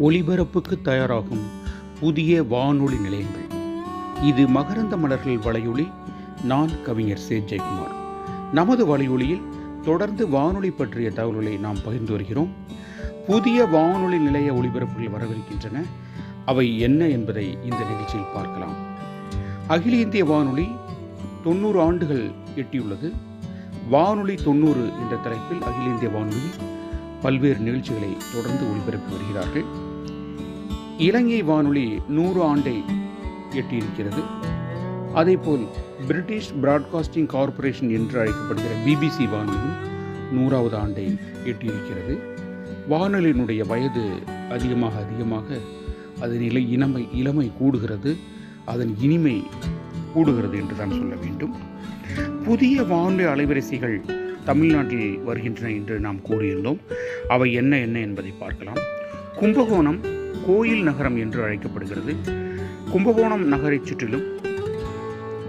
ஒளிபரப்புக்கு தயாராகும் புதிய வானொலி நிலையங்கள். இது மகரந்த மலர்கள் வலையொலி நான் கவிஞர் சே. ஜெயக்குமார். நமது வலையொலியில் தொடர்ந்து வானொலி பற்றிய தகவல்களை நாம் பகிர்ந்து வருகிறோம். புதிய வானொலி நிலைய ஒளிபரப்புகள் வரவிருக்கின்றன. அவை என்ன என்பதை இந்த நிகழ்ச்சியில் பார்க்கலாம். அகில இந்திய வானொலி தொண்ணூறு ஆண்டுகள் எட்டியுள்ளது. வானொலி தொண்ணூறு என்ற தலைப்பில் அகில இந்திய வானொலி பல்வேறு நிகழ்ச்சிகளை தொடர்ந்து ஒளிபரப்பி வருகிறார்கள். இலங்கை வானொலி நூறு ஆண்டை எட்டியிருக்கிறது. அதேபோல் பிரிட்டிஷ் பிராட்காஸ்டிங் கார்ப்பரேஷன் என்று அழைக்கப்படுகிற பிபிசி வானொலி நூறாவது ஆண்டை எட்டியிருக்கிறது. வானொலியினுடைய வயது அதிகமாக அதிகமாக அதன் இலை இனமை இளமை கூடுகிறது. அதன் இனிமை கூடுகிறது என்று தான் சொல்ல வேண்டும். புதிய வானொலி அலைவரிசைகள் தமிழ்நாட்டில் வருகின்றன என்று நாம் கூறியிருந்தோம். அவை என்ன என்ன என்பதை பார்க்கலாம். கும்பகோணம் கோயில் நகரம் என்று அழைக்கப்படுகிறது. கும்பகோணம் நகரைச் சுற்றிலும்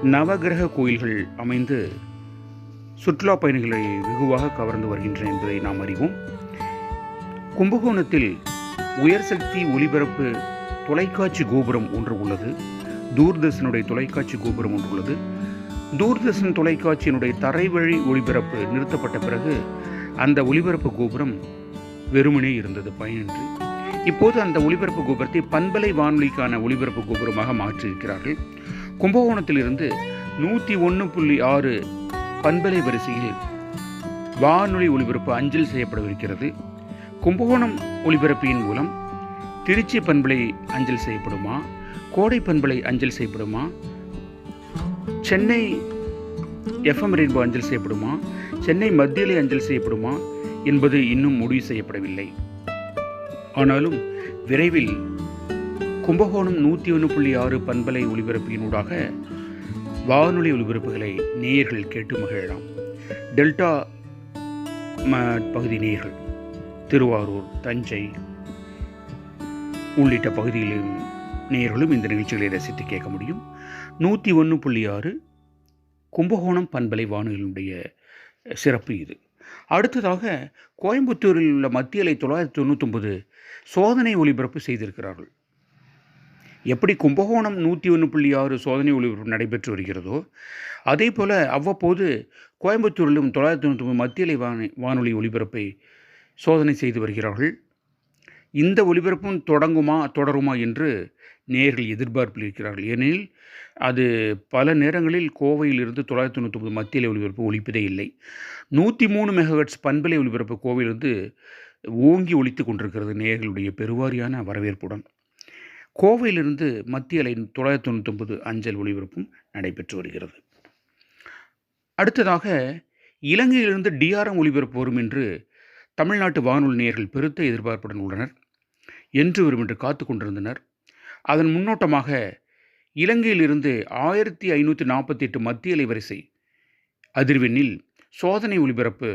நவகிரக கோயில்கள் அமைந்து சுற்றுலா பயணிகளை வெகுவாக கவர்ந்து வருகின்றன என்பதை நாம் அறிவோம். கும்பகோணத்தில் உயர் சக்தி ஒலிபரப்பு தொலைக்காட்சி கோபுரம் ஒன்று உள்ளது. தூர்தர்ஷனுடைய தொலைக்காட்சி கோபுரம் ஒன்று உள்ளது. தூர்தர்ஷன் தொலைக்காட்சியினுடைய தரைவழி ஒளிபரப்பு நிறுத்தப்பட்ட பிறகு அந்த ஒளிபரப்பு கோபுரம் வெறுமனே இருந்தது. பயனின்றி இப்போது அந்த ஒளிபரப்பு கோபுரத்தை பண்பலை வானொலிக்கான ஒளிபரப்பு கோபுரமாக மாற்றியிருக்கிறார்கள். கும்பகோணத்திலிருந்து நூற்றி ஒன்று புள்ளி ஆறு பண்பலை வரிசையில் வானொலி ஒளிபரப்பு அஞ்சல் செய்யப்படவிருக்கிறது. கும்பகோணம் ஒளிபரப்பியின் மூலம் திருச்சி பண்பலை அஞ்சல் செய்யப்படுமா? கோடை பண்பலை அஞ்சல் செய்யப்படுமா? சென்னை எஃப்எம் ரெயின்போ அஞ்சல் செய்யப்படுமா? சென்னை மத்தியிலே அஞ்சல் செய்யப்படுமா? என்பது இன்னும் முடிவு செய்யப்படவில்லை. ஆனாலும் விரைவில் கும்பகோணம் நூற்றி ஒன்று புள்ளி ஆறு பண்பலை ஒலிபரப்பினூடாக வானொலி ஒலிபரப்புகளை நேயர்கள் கேட்டு மகிழலாம். டெல்டா பகுதி நேயர்கள் திருவாரூர் தஞ்சை உள்ளிட்ட பகுதிகளின் நேயர்களும் இந்த நிகழ்ச்சிகளை ரசித்து கேட்க முடியும். நூற்றி ஒன்று புள்ளி ஆறு கும்பகோணம் பண்பலை வானொலியினுடைய சிறப்பு இது. அடுத்ததாக கோயம்புத்தூரில் உள்ள மத்திய அலை தொள்ளாயிரத்தி தொண்ணூற்றொம்பது சோதனை ஒளிபரப்பு செய்திருக்கிறார்கள். எப்படி கும்பகோணம் நூற்றி ஒன்று புள்ளி ஆறு சோதனை ஒளிபரப்பு நடைபெற்று வருகிறதோ அதே போல் அவ்வப்போது கோயம்புத்தூரிலும் தொள்ளாயிரத்தி தொண்ணூற்றி ஒன்பது மத்தியலை வானொலி வானொலி ஒளிபரப்பை சோதனை செய்து வருகிறார்கள். இந்த ஒளிபரப்பும் தொடங்குமா தொடருமா என்று நேர்கள் எதிர்பார்ப்பில் இருக்கிறார்கள். ஏனெனில் அது பல நேரங்களில் கோவையிலிருந்து தொள்ளாயிரத்தி தொண்ணூற்றி மத்தியில் ஒளிபரப்பு ஒழிப்பதே இல்லை. நூற்றி மூணு மெகாஹட்ஸ் பண்பலை ஒளிபரப்பு கோவையிலிருந்து ஓங்கி ஒழித்து கொண்டிருக்கிறது நேயர்களுடைய பெருவாரியான வரவேற்புடன். கோவையிலிருந்து மத்திய அலை தொள்ளாயிரத்தி தொண்ணூத்தொம்பது அஞ்சல் ஒளிபரப்பும் நடைபெற்று வருகிறது. அடுத்ததாக இலங்கையிலிருந்து டிஆர்எம் ஒளிபரப்பு வரும் என்று தமிழ்நாட்டு வானொலி நேயர்கள் பெருத்த எதிர்பார்ப்புடன் உள்ளனர். என்று வரும் என்று காத்து கொண்டிருந்தனர். அதன் முன்னோட்டமாக இலங்கையிலிருந்து ஆயிரத்தி ஐநூற்றி நாற்பத்தி எட்டு மத்திய அலைவரிசை அதிர்வெண்ணில் சோதனை ஒளிபரப்பு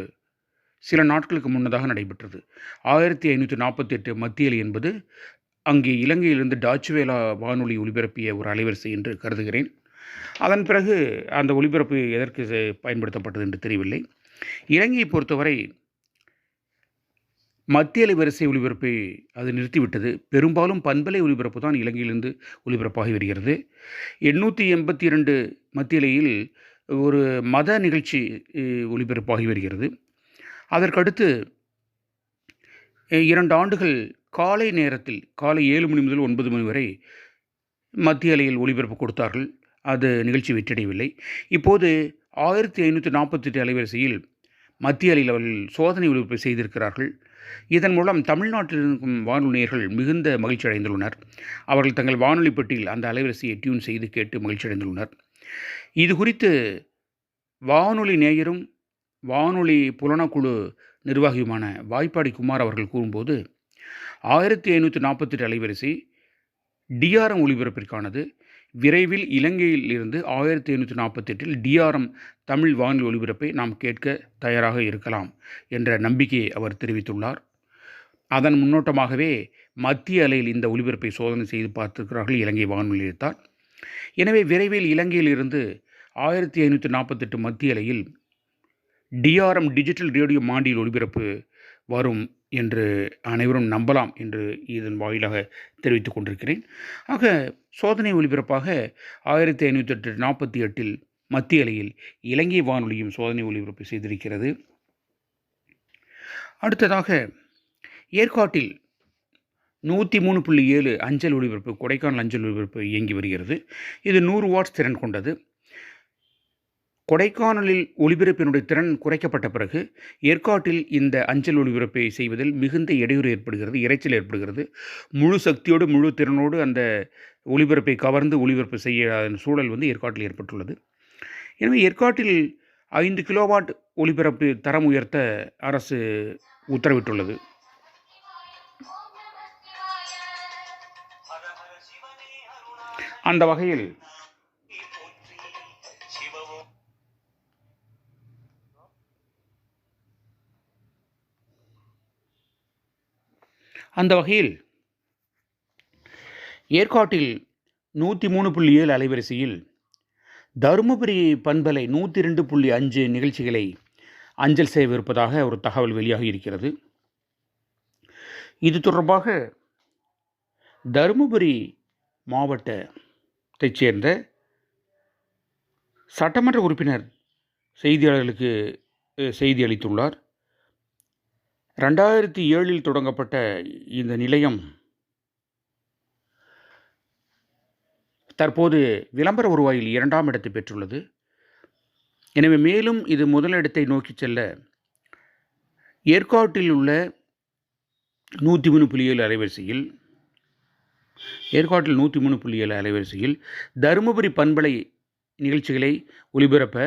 சில நாட்களுக்கு முன்னதாக நடைபெற்றது. ஆயிரத்தி ஐநூற்றி நாற்பத்தி எட்டு மத்திய அலை என்பது அங்கே இலங்கையிலிருந்து டாச்சுவேலா வானொலி ஒளிபரப்பிய ஒரு அலைவரிசை என்று கருதுகிறேன். அதன் பிறகு அந்த ஒளிபரப்பு எதற்கு பயன்படுத்தப்பட்டது என்று தெரியவில்லை. இலங்கையை பொறுத்தவரை மத்திய அலை வரிசை ஒலிபரப்பை அது நிறுத்திவிட்டது. பெரும்பாலும் பண்பலை ஒலிபரப்பு தான் இலங்கையிலிருந்து ஒலிபரப்பாகி வருகிறது. எண்ணூற்றி எண்பத்தி இரண்டு மத்தியலையில் ஒரு மத நிகழ்ச்சி ஒலிபரப்பாகி வருகிறது. அதற்கடுத்து இரண்டு ஆண்டுகள் காலை நேரத்தில் காலை ஏழு மணி முதல் ஒன்பது மணி வரை மத்திய அலையில் ஒலிபரப்பு கொடுத்தார்கள். அது நிகழ்ச்சி வெற்றியடையவில்லை. இப்போது ஆயிரத்தி ஐநூற்றி நாற்பத்தெட்டு அலைவரிசையில் மத்திய அலை லெவலில் சோதனை ஒழிப்பு செய்திருக்கிறார்கள். இதன் மூலம் தமிழ்நாட்டில் இருக்கும் வானொலியர்கள் மிகுந்த மகிழ்ச்சி அடைந்துள்ளனர். அவர்கள் தங்கள் வானொலி பெட்டியில் அந்த அலைவரிசையை டியூன் செய்து கேட்டு மகிழ்ச்சி அடைந்துள்ளனர். இது குறித்து வானொலி நேயரும் வானொலி புலனக்குழு நிர்வாகியுமான வாய்ப்பாடி குமார் அவர்கள் கூறும்போது ஆயிரத்தி ஐநூற்றி நாற்பத்தெட்டு அலைவரிசை டிஆர்எம் ஒளிபரப்பிற்கானது விரைவில் இலங்கையில் இருந்து ஆயிரத்தி ஐநூற்றி நாற்பத்தெட்டில் டிஆர்எம் தமிழ் வானொலி ஒலிபரப்பை நாம் கேட்க தயாராக இருக்கலாம் என்ற நம்பிக்கையை அவர் தெரிவித்துள்ளார். அதன் முன்னோட்டமாகவே மத்திய அலையில் இந்த ஒலிபரப்பை சோதனை செய்து பார்த்திருக்கிறார்கள் இலங்கை வானொலி நிலையத்தார் எனவே விரைவில் இலங்கையிலிருந்து ஆயிரத்தி ஐநூற்றி நாற்பத்தெட்டு மத்திய அலையில் டிஆர்எம் டிஜிட்டல் ரேடியோ மாண்டியில் ஒலிபரப்பு வரும் என்று அனைவரும் நம்பலாம் என்று இதன் வாயிலாக தெரிவித்துக் கொண்டிருக்கிறேன். ஆக சோதனை ஒளிபரப்பாக ஆயிரத்தி ஐநூற்றி எட்டு நாற்பத்தி எட்டில் மத்திய அலையில் இலங்கை வானொலியும் சோதனை ஒளிபரப்பு செய்திருக்கிறது. அடுத்ததாக ஏற்காட்டில் நூற்றி மூணு புள்ளி ஏழு அஞ்சல் ஒளிபரப்பு கொடைக்கானல் அஞ்சல் ஒளிபரப்பு இயங்கி வருகிறது. இது நூறு வாட்ஸ் திறன் கொண்டது. கொடைக்கானலில் ஒளிபரப்பினுடைய திறன் குறைக்கப்பட்ட பிறகு ஏற்காட்டில் இந்த அஞ்சல் ஒளிபரப்பை செய்வதில் மிகுந்த இடையூறு ஏற்படுகிறது இரைச்சல் ஏற்படுகிறது. முழு சக்தியோடு முழு திறனோடு அந்த ஒளிபரப்பை கவர்ந்து ஒளிபரப்பு செய்ய சூழல் வந்து ஏற்காட்டில் ஏற்பட்டுள்ளது. எனவே ஏற்காட்டில் ஐந்து கிலோவாட் ஒளிபரப்பு தரம் உயர்த்த அரசு உத்தரவிட்டுள்ளது. அந்த வகையில் அந்த வகையில் ஏற்காட்டில் நூற்றி மூணு புள்ளி ஏழு அலைவரிசையில் தருமபுரி பண்பலை நூற்றி ரெண்டு புள்ளி அஞ்சு நிகழ்ச்சிகளை அஞ்சல் செய்யவிருப்பதாக ஒரு தகவல் வெளியாகி இருக்கிறது. இது தொடர்பாக தருமபுரி மாவட்டத்தைச் சேர்ந்த சட்டமன்ற உறுப்பினர் செய்தியாளர்களுக்கு செய்தி அளித்துள்ளார். ரெண்டாயிரத்தி ஏழில் தொடங்கப்பட்ட இந்த நிலையம் தற்போது விளம்பர வருவாயில் இரண்டாம் இடத்தை பெற்றுள்ளது. எனவே மேலும் இது முதலிடத்தை நோக்கி செல்ல ஏற்காட்டில் உள்ள நூற்றி மூணு புள்ளி ஏழு அலைவரிசையில் ஏற்காட்டில் நூற்றி மூணு புள்ளி ஏழு அலைவரிசையில் தருமபுரி பண்பலை நிகழ்ச்சிகளை ஒலிபரப்ப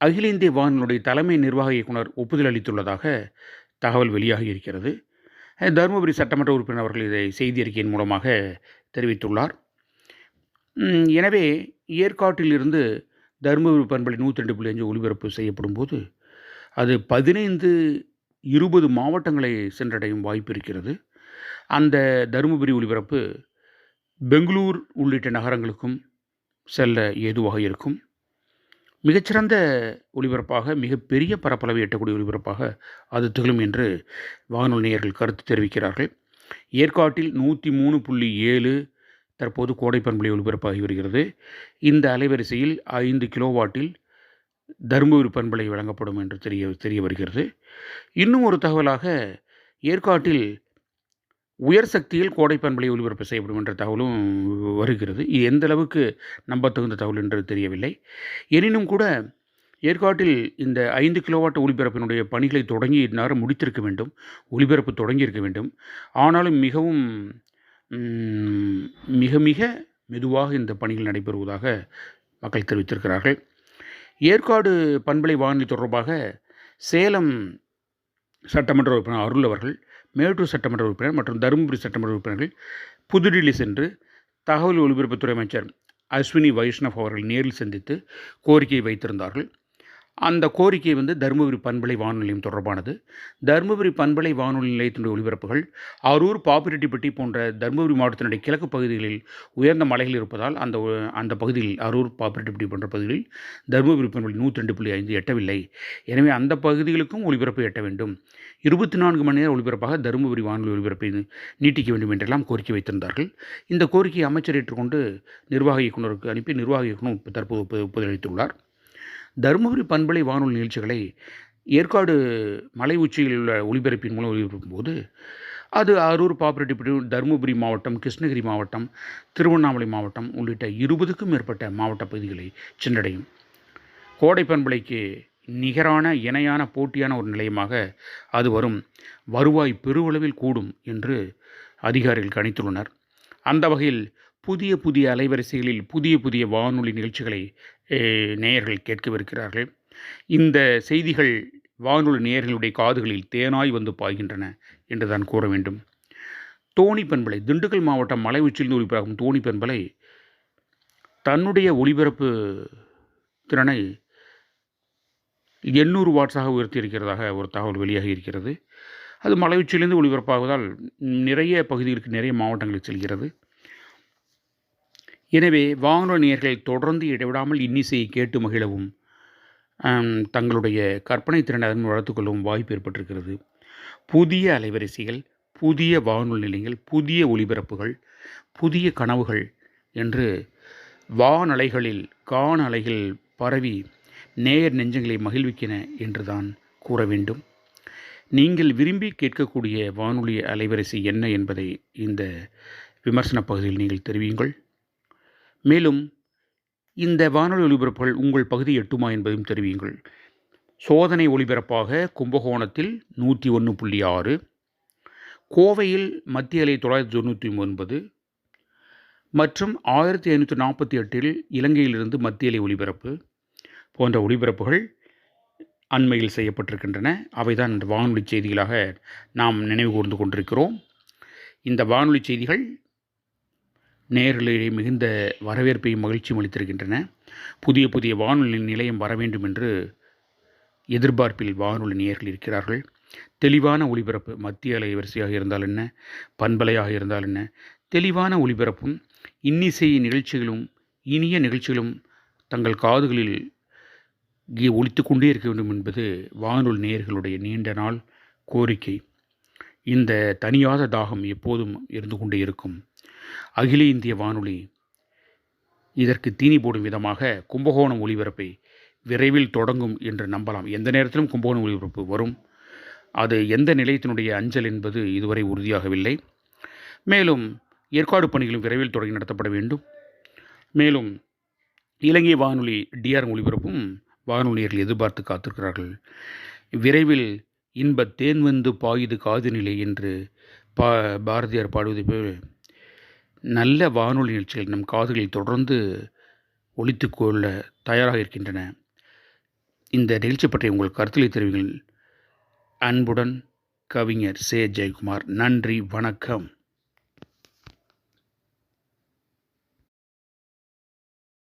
அகில இந்திய வானொலியுடைய தலைமை நிர்வாக இயக்குனர் ஒப்புதல் அளித்துள்ளதாக தகவல் வெளியாகி இருக்கிறது. தருமபுரி சட்டமன்ற உறுப்பினர் அவர்கள் இதை செய்தி அறிக்கையின் மூலமாக தெரிவித்துள்ளார். எனவே ஏற்காட்டிலிருந்து தருமபுரி பண்பலை நூற்றி ரெண்டு புள்ளி அஞ்சு ஒலிபரப்பு செய்யப்படும் போது அது பதினைந்து இருபது மாவட்டங்களை சென்றடையும் வாய்ப்பு இருக்கிறது. அந்த தருமபுரி ஒலிபரப்பு பெங்களூர் உள்ளிட்ட நகரங்களுக்கும் செல்ல ஏதுவாக இருக்கும். மிகச்சிறந்த ஒளிபரப்பாக மிகப்பெரிய பரப்பளவை எட்டக்கூடிய ஒளிபரப்பாக அது திகழும் என்று வானொலி நேயர்கள் கருத்து தெரிவிக்கிறார்கள். ஏற்காட்டில் நூற்றி மூணு புள்ளி ஏழு தற்போது கோடை ஒளிபரப்பாகி வருகிறது. இந்த அலைவரிசையில் ஐந்து கிலோவாட்டில் தருமபுரி பண்பலை வழங்கப்படும் என்று தெரிய தெரிய வருகிறது. இன்னும் ஒரு தகவலாக ஏற்காட்டில் உயர் சக்தியில் கோடை பண்பலை ஒலிபரப்பு செய்யப்படும் என்ற தகவலும் வருகிறது. இது எந்த அளவுக்கு நம்பத்தகுந்த தகவல் என்று தெரியவில்லை. எனினும் கூட ஏற்காட்டில் இந்த ஐந்து கிலோவாட் ஒலிபரப்பினுடைய பணிகளை தொடங்கி இந்நேரம் முடித்திருக்க வேண்டும். ஒலிபரப்பு தொடங்கியிருக்க வேண்டும். ஆனாலும் மிகவும் மிக மிக மெதுவாக இந்த பணிகள் நடைபெறுவதாக மக்கள் தெரிவித்திருக்கிறார்கள். ஏற்காடு பண்பலை வானொலி தொடர்பாக சேலம் சட்டமன்ற உறுப்பினர் அருள் அவர்கள் மேட்டூர் சட்டமன்ற உறுப்பினர் மற்றும் தருமபுரி சட்டமன்ற உறுப்பினர்கள் புதுடில்லி சென்று தகவல் ஒலிபரப்புத்துறை அமைச்சர் அஸ்வினி வைஷ்ணவ் அவர்கள் நேரில் சந்தித்து கோரிக்கையை வைத்திருந்தார்கள். அந்த கோரிக்கை வந்து தருமபுரி பண்பலை வானொலி நிலையம் தொடர்பானது. தருமபுரி பண்பலை வானொலி நிலையத்தினுடைய ஒலிபரப்புகள் அரூர் பாப்பிரெட்டிப்பட்டி போன்ற தருமபுரி மாவட்டத்தினுடைய கிழக்கு பகுதிகளில் உயர்ந்த மலைகள் இருப்பதால் அந்த அந்த பகுதியில் அரூர் பாப்பிரெட்டிப்பட்டி போன்ற பகுதிகளில் தருமபுரி பண்பலை நூற்றி ரெண்டு புள்ளி ஐந்து எட்டவில்லை. எனவே அந்த பகுதிகளுக்கும் ஒலிபரப்பு எட்ட வேண்டும். இருபத்தி நான்கு மணி நேர ஒலிபரப்பாக தருமபுரி வானொலி ஒலிபரப்பை நீட்டிக்க வேண்டும் என்றெல்லாம் கோரிக்கை வைத்திருந்தார்கள். இந்த கோரிக்கையை அமைச்சர் ஏற்றுக்கொண்டு நிர்வாக இயக்குநருக்கு அனுப்பி நிர்வாக இயக்குநர் தற்போது ஒப்புதல் அளித்துள்ளார். தருமபுரி பண்பலை வானொலி நிகழ்ச்சிகளை ஏற்காடு மலை உச்சியில் உள்ள ஒலிபரப்பின் மூலம் ஒலிபரப்பும் போது அது அரூர் பாப்பிரெட்டிப்பட்டி தருமபுரி மாவட்டம் கிருஷ்ணகிரி மாவட்டம் திருவண்ணாமலை மாவட்டம் உள்ளிட்ட இருபதுக்கும் மேற்பட்ட மாவட்ட பகுதிகளை சென்றடையும். கோடை பண்பலைக்கு நிகரான இணையான போட்டியான ஒரு நிலையமாக அது வரும். வருவாய் பெருவளவில் கூடும் என்று அதிகாரிகள் கணித்துள்ளனர். அந்த வகையில் புதிய புதிய அலைவரிசைகளில் புதிய புதிய வானொலி நிகழ்ச்சிகளை நேயர்கள் கேட்கவிருக்கிறார்கள். இந்த செய்திகள் வானொலி நேயர்களுடைய காதுகளில் தேனாய் வந்து பாய்கின்றன என்று தான் கூற வேண்டும். தோணி பண்பலை திண்டுக்கல் மாவட்டம் மலை உச்சியில் ஒளிபரப்பும் தோணி பண்பலை தன்னுடைய ஒளிபரப்பு திறனை எண்ணூறு வாட்ஸாக உயர்த்தியிருக்கிறதாக ஒரு தகவல் வெளியாகி இருக்கிறது. அது மலை உச்சியிலிருந்து ஒளிபரப்பாகுவதால் நிறைய பகுதிகளுக்கு நிறைய மாவட்டங்களுக்கு செல்கிறது. எனவே வானொலியர்கள் தொடர்ந்து இடைவிடாமல் இன்னிசையை கேட்டு மகிழவும் தங்களுடைய கற்பனை திறனை அதன் வளர்த்துக் வாய்ப்பு ஏற்பட்டிருக்கிறது. புதிய அலைவரிசைகள் புதிய வானொலி நிலையங்கள் புதிய ஒலிபரப்புகள் புதிய கனவுகள் என்று வானலைகளில் கான அலைகள் பரவி நேயர் நெஞ்சங்களை மகிழ்விக்கின என்றுதான் கூற வேண்டும். நீங்கள் விரும்பி கேட்கக்கூடிய வானொலி அலைவரிசை என்ன என்பதை இந்த விமர்சன பகுதியில் நீங்கள் தெரிவியுங்கள். மேலும் இந்த வானொலி ஒலிபரப்புகள் உங்கள் பகுதி எட்டுமா என்பதையும் தெரிவியுங்கள். சோதனை ஒலிபரப்பாக கும்பகோணத்தில் நூற்றி ஒன்று புள்ளி ஆறு கோவையில் மத்திய அலை தொள்ளாயிரத்தி தொண்ணூற்றி ஒன்பது மற்றும் ஆயிரத்தி ஐநூற்றி நாற்பத்தி எட்டில் இலங்கையிலிருந்து மத்திய அலை ஒலிபரப்பு போன்ற ஒலிபரப்புகள் அண்மையில் செய்யப்பட்டிருக்கின்றன. அவைதான் இந்த வானொலி செய்திகளாக நாம் நினைவு கூர்ந்து கொண்டிருக்கிறோம். இந்த வானொலி செய்திகள் நேர்களிடையே மிகுந்த வரவேற்பையும் மகிழ்ச்சியும் அளித்திருக்கின்றன. புதிய புதிய வானொலி நிலையம் வர வேண்டும் என்று எதிர்பார்ப்பில் வானொலி நேயர்கள் இருக்கிறார்கள். தெளிவான ஒளிபரப்பு மத்திய அலைவரிசையாக இருந்தால் என்ன? பண்பலையாக இருந்தால் என்ன? தெளிவான ஒளிபரப்பும் இன்னிசை நிகழ்ச்சிகளும் இனிய நிகழ்ச்சிகளும் தங்கள் காதுகளில் ஒழித்து கொண்டே இருக்க வேண்டும் என்பது வானொலி நேயர்களுடைய நீண்ட நாள் கோரிக்கை. இந்த தனியாத தாகம் எப்போதும் இருந்து கொண்டே இருக்கும். அகில இந்திய வானொலி. இதற்கு தீனி போடும் விதமாக கும்பகோணம் ஒளிபரப்பை விரைவில் தொடங்கும் என்று நம்பலாம். எந்த நேரத்திலும் கும்பகோணம் ஒளிபரப்பு வரும். அது எந்த நிலையத்தினுடைய அஞ்சல் என்பது இதுவரை உறுதியாகவில்லை. மேலும் ஏற்காடு பணிகளும் விரைவில் தொடங்கி நடத்தப்பட வேண்டும். மேலும் இலங்கை வானொலி டிஆர் ஒளிபரப்பும் வானொலியர்கள் எதிர்பார்த்து காத்திருக்கிறார்கள். விரைவில் இன்ப தேன் வந்து பாயுது காதுநிலை என்று பா பாரதியார் பாடுவது போல் நல்ல வானொலி நிகழ்ச்சிகள் நம் காதுகளில் தொடர்ந்து ஒழித்துக்கொள்ள கொள்ள தயாராக இருக்கின்றன. இந்த நிகழ்ச்சி பற்றிய உங்கள் கருத்துக்களை தெரிவிங்கள் அன்புடன் கவிஞர் சே. ஜெயக்குமார். நன்றி. வணக்கம்.